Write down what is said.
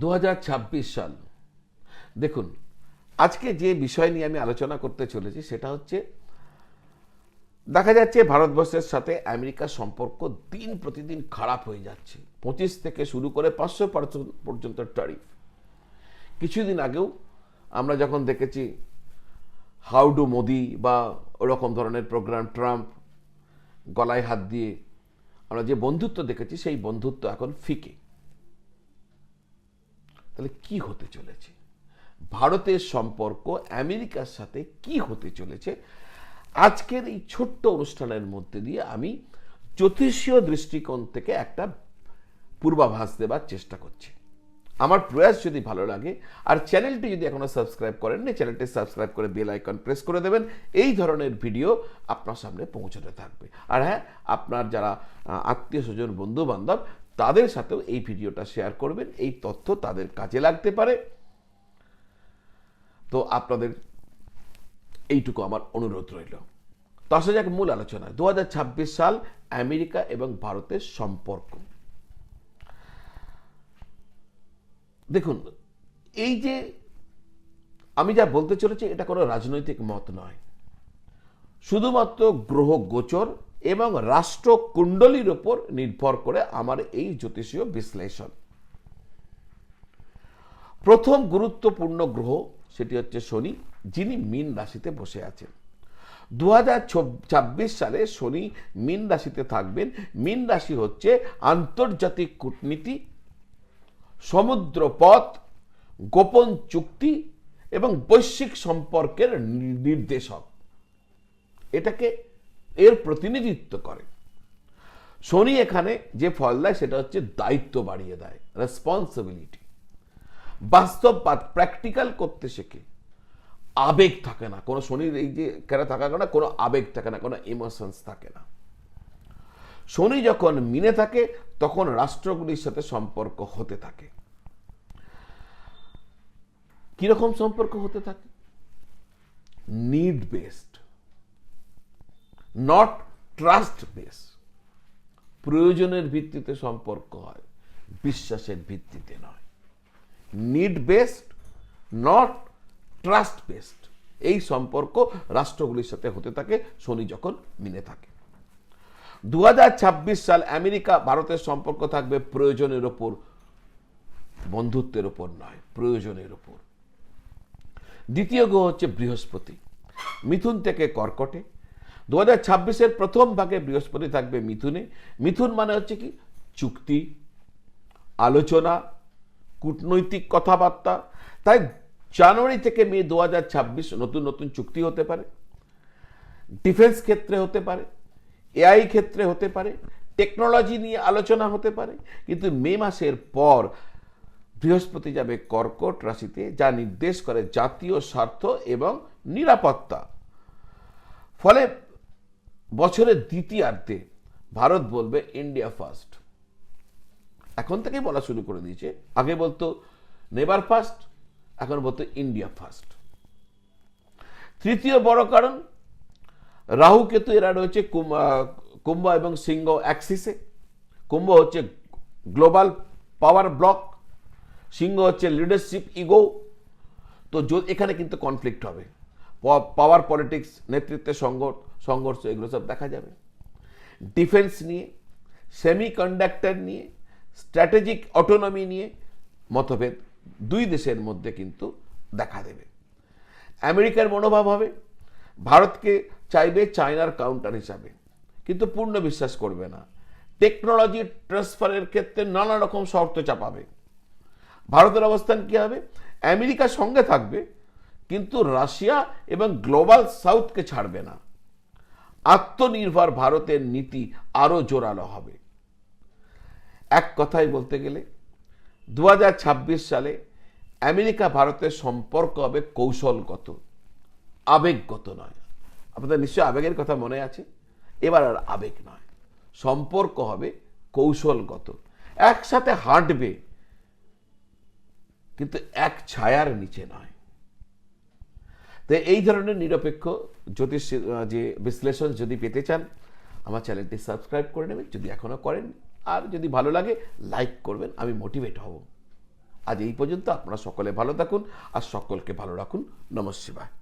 দু সাল। দেখুন, আজকে যে বিষয় নিয়ে আমি আলোচনা করতে চলেছি সেটা হচ্ছে, দেখা যাচ্ছে ভারতবর্ষের সাথে আমেরিকার সম্পর্ক দিন প্রতিদিন খারাপ হয়ে যাচ্ছে। পঁচিশ থেকে শুরু করে পাঁচশো পর্যন্ত ট্যারিফ কিছুদিন আগেও আমরা যখন দেখেছি হাউ ডু মোদি বা ওরকম ধরনের প্রোগ্রাম ট্রাম্প গলায় হাত দিয়ে আমরা যে বন্ধুত্ব দেখেছি, সেই বন্ধুত্ব এখন ফিকে। তাহলে কি হতে চলেছে? ভারতের সম্পর্ক আমেরিকার সাথে কি হতে চলেছে? আজকের এই ছোট্ট অনুষ্ঠানের মধ্যে দিয়ে আমি জ্যোতিষীয় দৃষ্টিকোণ থেকে একটা পূর্বাভাস দেবার চেষ্টা করছি। আমার প্রয়াস যদি ভালো লাগে, আর চ্যানেলটি যদি এখনও সাবস্ক্রাইব করেননি, চ্যানেলটি সাবস্ক্রাইব করে বেল আইকন প্রেস করে দেবেন। এই ধরনের ভিডিও আপনার সামনে পৌঁছতে থাকবে। আর হ্যাঁ আপনার যারা আত্মীয় স্বজন বন্ধু বান্ধব তাদের সাথেও এই ভিডিওটা শেয়ার করবেন, এই তথ্য তাদের কাজে লাগতে পারে। তো আপনাদের এইটুকু আমার অনুরোধ রইল। তো আসা যাক মূল আলোচনা দু সাল আমেরিকা এবং ভারতের সম্পর্ক। দেখুন, এই যে আমি যা বলতে চলেছি, এটা কোনো রাজনৈতিক মত নয়। শুধুমাত্র গ্রহ গোচর এবং রাষ্ট্র কুণ্ডলীর ওপর নির্ভর করে আমার এই জ্যোতিষীয় বিশ্লেষণ। প্রথম গুরুত্বপূর্ণ গ্রহ সেটি হচ্ছে শনি, যিনি মীন রাশিতে বসে আছেন। দু হাজার ছাব্বিশ সালে শনি মীন রাশিতে থাকবেন। মীন রাশি হচ্ছে আন্তর্জাতিক কূটনীতি, সমুদ্র পথ, গোপন চুক্তি এবং বৈশ্বিক সম্পর্কের নির্দেশক। এটাকে এর প্রতিনিধিত্ব করে। শনি এখানে যে ফল দেয়, সেটা হচ্ছে দায়িত্ব বাড়িয়ে দেয় রেসপন্সিবিলিটি বাস্তববাদ প্র্যাকটিক্যাল করতে শেখে। আবেগ থাকে না। কোনো শনির এই যে কেন থাকা না, কোনো আবেগ থাকে না, কোনো ইমোশনস থাকে না। শনি যখন মিনে থাকে, তখন রাষ্ট্রগুলির সাথে সম্পর্ক হতে থাকে। কীরকম সম্পর্ক হতে থাকে? Need based not trust base প্রয়োজনের ভিত্তিতে সম্পর্ক হয়, বিশ্বাসের ভিত্তিতে নয়। Need based not trust based এই সম্পর্ক রাষ্ট্রগুলির সাথে হতে থাকে, শনি যখন মিনে থাকে। দু হাজার ছাব্বিশ সাল আমেরিকা ভারতের সম্পর্ক থাকবে প্রয়োজনের ওপর, বন্ধুত্বের ওপর নয়, প্রয়োজনের ওপর। দ্বিতীয় গ্রহ হচ্ছে বৃহস্পতি। মিথুন থেকে কর্কটে দু হাজার ছাব্বিশের প্রথম ভাগে বৃহস্পতি থাকবে মিথুনে। মিথুন মানে হচ্ছে কি? চুক্তি, আলোচনা, কূটনৈতিক কথাবার্তা। তাই জানুয়ারি থেকে মে দু হাজার ছাব্বিশ নতুন নতুন চুক্তি হতে পারে। ডিফেন্স ক্ষেত্রে হতে পারে। এআই ক্ষেত্রে হতে পারে। টেকনোলজি নিয়ে আলোচনা হতে পারে। কিন্তু মে মাসের পর বৃহস্পতি যাবে কর্কট রাশিতে, যা নির্দেশ করে জাতীয় স্বার্থ এবং নিরাপত্তা। ফলে বছরের দ্বিতীয়ার্ধে ভারত বলবে ইন্ডিয়া ফার্স্ট এখন থেকেই বলা শুরু করে দিয়েছে। আগে বলতো নেবার ফার্স্ট এখন বলতো ইন্ডিয়া ফার্স্ট তৃতীয় বড় কারণ, রাহু কেতু এরা রয়েছে কুম্ভ এবং সিংহ অ্যাক্সিসে কুম্ভ হচ্ছে গ্লোবাল পাওয়ার ব্লক সিংহ হচ্ছে লিডারশিপ ইগো তো এখানে কিন্তু কনফ্লিক্ট হবে। পাওয়ার পলিটিক্স নেতৃত্বের সংঘর্ষ, এগুলো সব দেখা যাবে। ডিফেন্স নিয়ে সেমি কন্ডাক্টর নিয়ে, স্ট্র্যাটেজিক অটোনমি নিয়ে মতভেদ দুই দেশের মধ্যে কিন্তু দেখা দেবে। আমেরিকার মনোভাব হবে, ভারতকে চাইবে চায়নার কাউন্টার হিসাবে। কিন্তু পূর্ণ বিশ্বাস করবে না। টেকনোলজি ট্রান্সফারের ক্ষেত্রে নানা রকম শর্ত চাপাবে। ভারতের অবস্থান কি হবে? আমেরিকার সঙ্গে থাকবে, কিন্তু রাশিয়া এবং গ্লোবাল সাউথকে ছাড়বে না। আত্মনির্ভর ভারতের নীতি আরও জোরালো হবে। এক কথায় বলতে গেলে দু হাজার ছাব্বিশ সালে আমেরিকা ভারতের সম্পর্ক হবে কৌশলগত, আবেগগত নয়। আপনাদের নিশ্চয় আবেগের কথা মনে আছে? এবার আর আবেগ নয়। সম্পর্ক হবে কৌশলগত। একসাথে হাঁটবে, কিন্তু এক ছায়ার নিচে নয়। তো এই ধরনের নিরপেক্ষ জ্যোতিষ যে বিশ্লেষণ যদি পেতে চান, আমার চ্যানেলটি সাবস্ক্রাইব করে নেবেন। যদি এখনও করেন, আর যদি ভালো লাগে, লাইক করবেন, আমি মোটিভেট হব। আজ এই পর্যন্ত, আপনারা সকলে ভালো থাকুন, আর সকলকে ভালো রাখুন। নমস্কার।